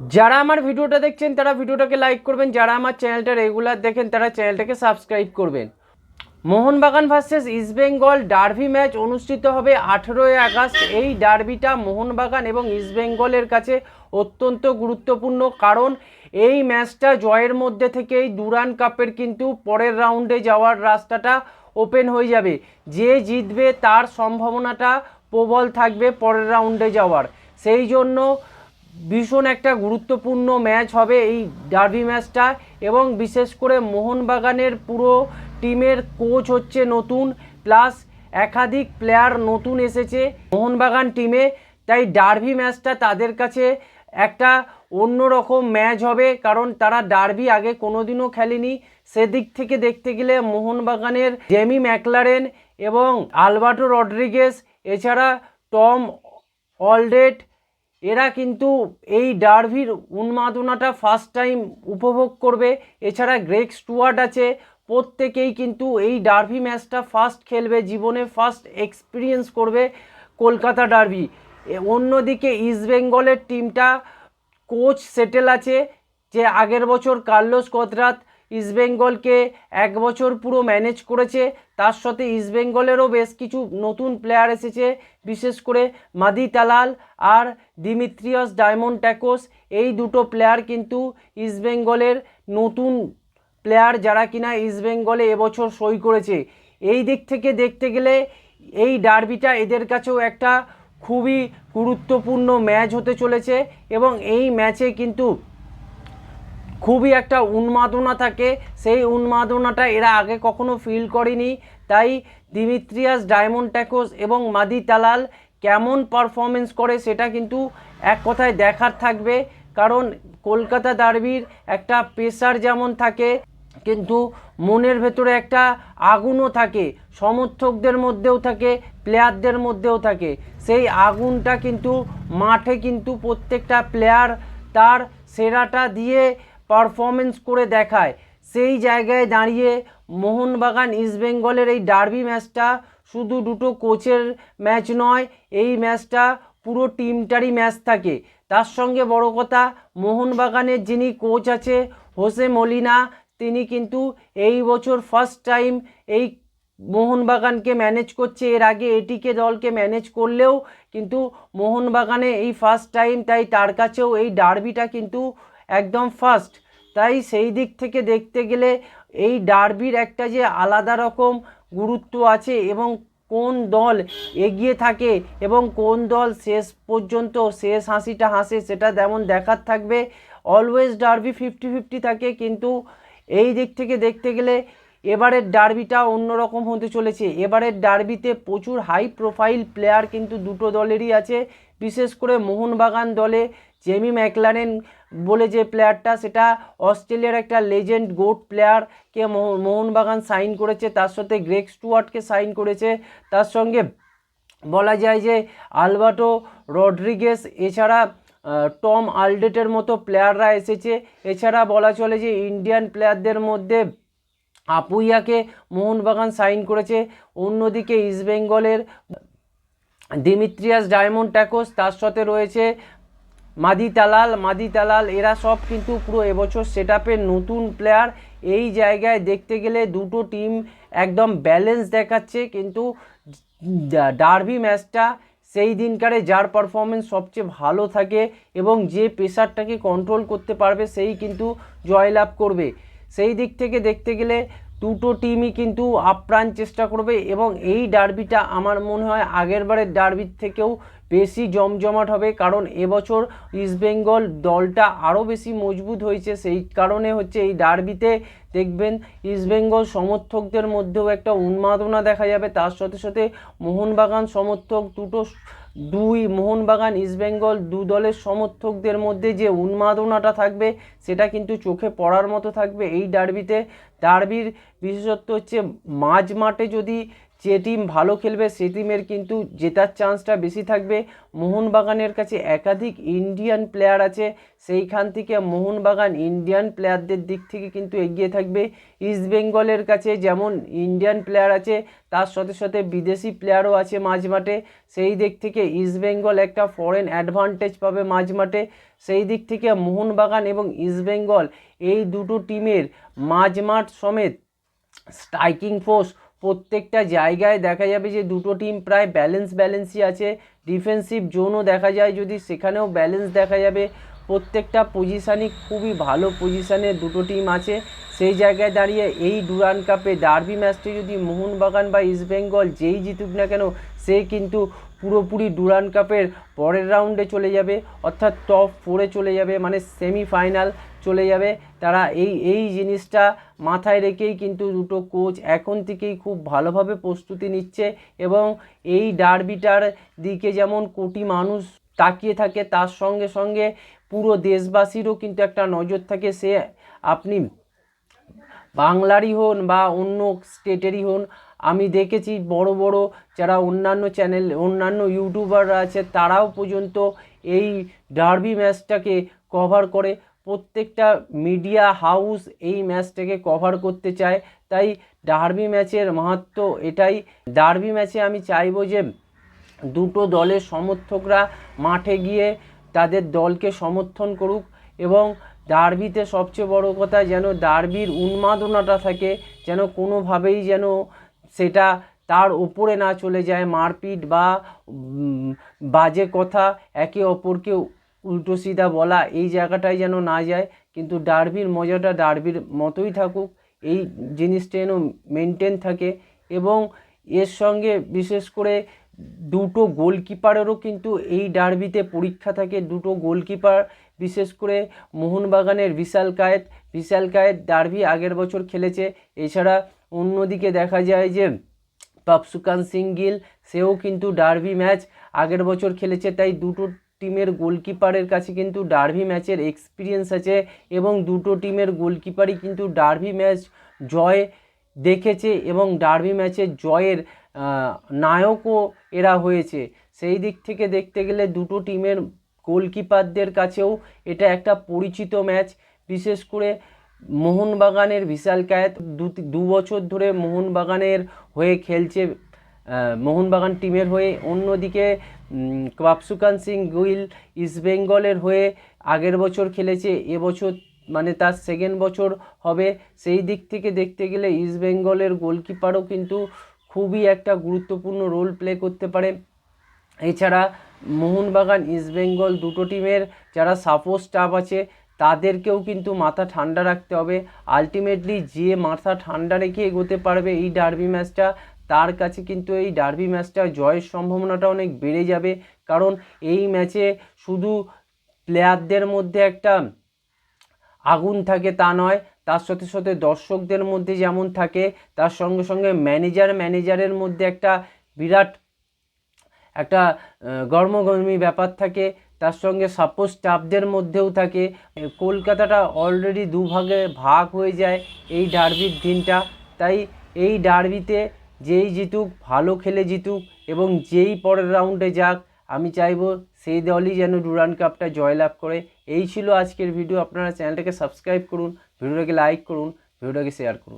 যারা আমার ভিডিওটা দেখছেন, তারা ভিডিওটাকে লাইক করবেন। যারা আমার চ্যানেলটা রেগুলার দেখেন, তারা চ্যানেলটাকে সাবস্ক্রাইব করবেন। Mohun Bagan versus East Bengal derby match অনুষ্ঠিত হবে আঠেরোই আগস্ট। এই ডার্বিটা মোহনবাগান এবং ইস্টবেঙ্গলের কাছে অত্যন্ত গুরুত্বপূর্ণ কারণ, এই ম্যাচটা জয়ের মধ্যে থেকেই দুরান কাপের কিন্তু পরের রাউন্ডে যাওয়ার রাস্তাটা ওপেন হয়ে যাবে। যে জিতবে তার সম্ভাবনাটা প্রবল থাকবে পরের রাউন্ডে যাওয়ার। সেই জন্য ভীষণ একটা গুরুত্বপূর্ণ ম্যাচ হবে এই ডার্বি ম্যাচটা এবং বিশেষ করে মোহনবাগানের পুরো টিমের কোচ হচ্ছে নতুন, প্লাস একাধিক প্লেয়ার নতুন এসেছে মোহনবাগান টিমে। তাই ডার্বি ম্যাচটা তাদের কাছে একটা অন্যরকম ম্যাচ হবে, কারণ তারা ডার্বি আগে কোনোদিনও খেলেনি। সেদিক থেকে দেখতে গেলে মোহনবাগানের জেমি ম্যাকলারেন এবং আলবার্টো রড্রিগেস এছাড়া টম অলডেট এরা কিন্তু এই ডার্ভির উন্মাদনাটা ফার্স্ট টাইম উপভোগ করবে। এছাড়া গ্রেক স্টুয়ার্ট আছে। প্রত্যেকেই কিন্তু এই ডার্ভি ম্যাচটা ফার্স্ট খেলবে, জীবনে ফার্স্ট এক্সপিরিয়েন্স করবে কলকাতা ডার্ভি। অন্যদিকে ইস্টবেঙ্গলের টিমটা কোচ সেটেল আছে, যে আগের বছর কার্লোস কতরাত ইস্টবেঙ্গলকে এক বছর পুরো ম্যানেজ করেছে। তার সাথে ইস্টবেঙ্গলেরও বেশ কিছু নতুন প্লেয়ার এসেছে, বিশেষ করে মাদি তালাল আর দিমিত্রিয়াস ডায়মন্ড ট্যাকোস। এই দুটো প্লেয়ার কিন্তু ইস্টবেঙ্গলের নতুন প্লেয়ার যারা কিনা ইস্টবেঙ্গলে এবছর সই করেছে। এই দিক থেকে দেখতে গেলে এই ডার্বিটা এদের কাছেও একটা খুবই গুরুত্বপূর্ণ ম্যাচ হতে চলেছে এবং এই ম্যাচে কিন্তু খুবই একটা উন্মাদনা থাকে। সেই উন্মাদনাটা এরা আগে কখনো ফিল করেনি। তাই দিমিত্রিয়াস, ডায়মন্ড ট্যাকোস এবং মাদি তালাল কেমন পারফরমেন্স করে সেটা কিন্তু এক কথায় দেখার থাকবে। কারণ কলকাতা ডার্বির একটা প্রেশার যেমন থাকে, কিন্তু মনের ভেতরে একটা আগুনও থাকে। সমর্থকদের মধ্যেও থাকে প্লেয়ারদের মধ্যেও থাকে। সেই আগুনটা কিন্তু মাঠে কিন্তু প্রত্যেকটা প্লেয়ার তার সেরাটা দিয়ে পারফরমেন্স করে দেখায়। সেই জায়গায় দাঁড়িয়ে মোহনবাগান ইস্টবেঙ্গলের এই ডার্বি ম্যাচটা শুধু দুটো কোচের ম্যাচ নয়, এই ম্যাচটা পুরো টিমটারই ম্যাচ থাকে। তার সঙ্গে বড় কথা, মোহনবাগানের যিনি কোচ আছে হোসে মলিনা, তিনি কিন্তু এই বছর ফার্স্ট টাইম এই মোহনবাগানকে ম্যানেজ করছে। এর আগে এটিকে দলকে ম্যানেজ করলেও কিন্তু মোহনবাগানে এই ফার্স্ট টাইম তাই তার কাছেও এই ডার্বিটা কিন্তু একদম ফার্স্ট তাই সেই দিক থেকে দেখতে গেলে এই ডার্বির একটা যে আলাদা রকম গুরুত্ব আছে এবং কোন দল এগিয়ে থাকে এবং কোন দল শেষ পর্যন্ত শেষ হাসিটা হাসে সেটা যেমন দেখার থাকবে। অলওয়েজ ডার্বি ফিফটি ফিফটি থাকে কিন্তু এই দিক থেকে দেখতে গেলে এবারের ডার্বিটা অন্যরকম হতে চলেছে। এবারের ডার্বিতে প্রচুর হাই প্রোফাইল প্লেয়ার কিন্তু দুটো দলেরই আছে। বিশেষ করে মোহনবাগান দলে জেমি ম্যাকলারেন বলে যে প্লেয়ারটা সেটা অস্ট্রেলিয়ার একটা লেজেন্ড গোট প্লেয়ারকে মোহনবাগান সাইন করেছে। তার সাথে গ্রেক স্টুয়ার্টকে সাইন করেছে। তার সঙ্গে বলা যায় যে আলবার্টো রড্রিগেস এছাড়া টম আলডেটের মতো প্লেয়াররা এসেছে। এছাড়া বলা চলে যে ইন্ডিয়ান প্লেয়ারদের মধ্যে আপুইয়াকে মোহনবাগান সাইন করেছে। অন্যদিকে ইস্টবেঙ্গলের দিমিত্রিয়াস ডায়মন্ড ট্যাকোস তার সাথে রয়েছে মাদি তালাল মাদি তালাল, এরা সব কিন্তু পুরো এবছর সেট নতুন প্লেয়ার এই জায়গায় দেখতে গেলে দুটো টিম একদম ব্যালেন্স দেখাচ্ছে, কিন্তু ডার্বি ম্যাচটা সেই দিনকারে যার পারফরমেন্স সবচেয়ে ভালো থাকে এবং যে প্রেশারটাকে কন্ট্রোল করতে পারবে, সেই কিন্তু জয়লাভ করবে। সেই দিক থেকে দেখতে গেলে দুটো টিমই কিন্তু আপ্রাণ চেষ্টা করবে এবং এই ডার্বিটা আমার মনে হয় আগেরবারের ডার্বির থেকেও বেশি জমজমাট হবে। কারণ এবছর ইস্টবেঙ্গল দলটা আরও বেশি মজবুত হয়েছে। সেই কারণে হচ্ছে এই ডার্বিতে দেখবেন ইস্টবেঙ্গল সমর্থকদের মধ্যেও একটা উন্মাদনা দেখা যাবে। তার সাথে সাথে মোহনবাগান সমর্থক দুটো দুই মোহনবাগান ইস্টবেঙ্গল দু দলের সমর্থকদের মধ্যে যে উন্মাদনাটা থাকবে, সেটা কিন্তু চোখে পড়ার মতো থাকবে। এই ডার্বিতে, ডার্বির বিশেষত্ব হচ্ছে মাঝ মাঠে যদি যে টিম ভালো খেলবে, সে টিমের কিন্তু জেতার চান্সটা বেশি থাকবে। মোহনবাগানের কাছে একাধিক ইন্ডিয়ান প্লেয়ার আছে, সেইখান থেকে মোহনবাগান ইন্ডিয়ান প্লেয়ারদের দিক থেকে কিন্তু এগিয়ে থাকবে। ইস্ট বেঙ্গলের কাছে যেমন ইন্ডিয়ান প্লেয়ার আছে, তার সাথে সাথে বিদেশি প্লেয়ারও আছে মাঝ মাঠে। সেই দিক থেকে ইস্ট বেঙ্গল একটা ফরেন অ্যাডভান্টেজ পাবে মাঝ মাঠে। সেই দিক থেকে মোহনবাগান এবং ইস্ট বেঙ্গল এই দুটো টিমের মাঝমাঠ সমেত স্ট্রাইকিং ফোর্স প্রত্যেকটা জায়গায় দেখা যাবে যে দুটো টিম প্রায় ব্যালেন্স ব্যালেন্সই আছে। ডিফেন্সিভ জোনও দেখা যায়, যদি সেখানেও ব্যালেন্স দেখা যাবে। প্রত্যেকটা পজিশানই খুবই ভালো পজিশানে দুটো টিম আছে। সেই জায়গায় দাঁড়িয়ে এই ডুরান কাপে ডার্বি ম্যাচটি যদি মোহনবাগান বা ইস্টবেঙ্গল যেই জিতুক না কেন, সে কিন্তু পুরোপুরি ডুরান কাপের পরের রাউন্ডে চলে যাবে। অর্থাৎ টপ ফোরে চলে যাবে মানে সেমিফাইনাল চলে যাবে। তারা এই এই জিনিসটা মাথায় রেখেই কিন্তু দুটো কোচ এখন থেকেই খুব ভালোভাবে প্রস্তুতি নিচ্ছে এবং এই ডার্বিটার দিকে যেমন কোটি মানুষ তাকিয়ে থাকে, তার সঙ্গে সঙ্গে পুরো দেশবাসীরও কিন্তু একটা নজর থাকে। সে আপনি বাংলারই হন বা অন্য স্টেটেরই হন, আমি দেখেছি বড় বড় যারা অন্যান্য চ্যানেল অন্যান্য ইউটিউবাররা আছে, তারাও পর্যন্ত এই ডার্বি ম্যাচটাকে কভার করে। প্রত্যেকটা মিডিয়া হাউস এই ম্যাচটাকে কভার করতে চায়। তাই ডার্বি ম্যাচের মাহাত্ম এটাই। ডার্বি ম্যাচে আমি চাইব যে দুটো দলের সমর্থকরা মাঠে গিয়ে তাদের দলকে সমর্থন করুক এবং ডার্বিতে সবচেয়ে বড় কথা যেন ডার্বির উন্মাদনাটা থাকে, যেন কোনোভাবেই যেন সেটা তার ওপরে না চলে যায় মারপিট বা বাজে কথা একে অপরকে উল্টো সিধা বলা এই জায়গাটায় যেন না যায়, কিন্তু ডার্বির মজাটা ডার্বির মতোই থাকুক, এই জিনিসটা যেন মেনটেন থাকে এবং এর সঙ্গে বিশেষ করে দুটো গোলকিপারেরও কিন্তু এই ডার্বিতে পরীক্ষা থাকে। দুটো গোলকিপার, বিশেষ করে মোহনবাগানের বিশাল কায়েত। বিশাল কায়েত ডার্বি আগের বছর খেলেছে। এছাড়া অন্যদিকে দেখা যায় যে পাপসুকান সিং গিল সেও কিন্তু ডার্বি ম্যাচ আগের বছর খেলেছে, তাই দুটো টিমের গোলকিপারের কাছে কিন্তু ডার্বি ম্যাচের এক্সপিরিয়েন্স আছে এবং দুটো টিমের গোলকিপারই কিন্তু ডার্বি ম্যাচ জয় দেখেছে এবং ডার্বি ম্যাচের জয়ের নায়কও এরা হয়েছে। সেই দিক থেকে দেখতে গেলে দুটো টিমের গোলকিপারদের কাছেও এটা একটা পরিচিত ম্যাচ। বিশেষ করে মোহনবাগানের বিশাল কায়েত দু বছর ধরে মোহনবাগানের হয়ে খেলছে মোহনবাগান টিমের হয়ে। অন্যদিকে কাপসুকান সিং গুইল ইস্টবেঙ্গলের হয়ে আগের বছর খেলেছে এবছর মানে তার সেকেন্ড বছর হবে। সেই দিক থেকে দেখতে গেলে ইস্টবেঙ্গলের গোলকিপারও কিন্তু খুবই একটা গুরুত্বপূর্ণ রোল প্লে করতে পারে। এছাড়া মোহনবাগান ইস্টবেঙ্গল দুটো টিমের যারা সাপোর্ট স্টাফ আছে, তাদেরকেও কিন্তু মাথা ঠান্ডা রাখতে হবে। আলটিমেটলি যে মাথা ঠান্ডা রেখে এগোতে পারবে এই ডার্বি ম্যাচটা তার কাছে কিন্তু এই ডার্বি ম্যাচটা জয়ের সম্ভাবনাটা অনেক বেড়ে যাবে। কারণ এই ম্যাচে শুধু প্লেয়ারদের মধ্যে একটা আগুন থাকে তা নয়, তার সাথে সাথে দর্শকদের মধ্যে যেমন থাকে, তার সঙ্গে সঙ্গে ম্যানেজার ম্যানেজারের মধ্যে একটা বিরাট একটা গরমগর্মি ব্যাপার থাকে, তার সঙ্গে সাপোজ স্টাফদের মধ্যেও থাকে। কলকাতাটা অলরেডি দুভাগে ভাগ হয়ে যায় এই ডার্বির দিনটা। তাই এই ডার্বিতে যেই জিতুক, ভালো খেলে জিতুক এবং যেই পরের রাউন্ডে যাক, আমি চাইব সেই দলই যেন ডুরান কাপটা জয়লাভ করে। এই ছিল আজকের ভিডিও আপনারা চ্যানেলটাকে সাবস্ক্রাইব করুন ভিডিওটাকে লাইক করুন ভিডিওটাকে শেয়ার করুন।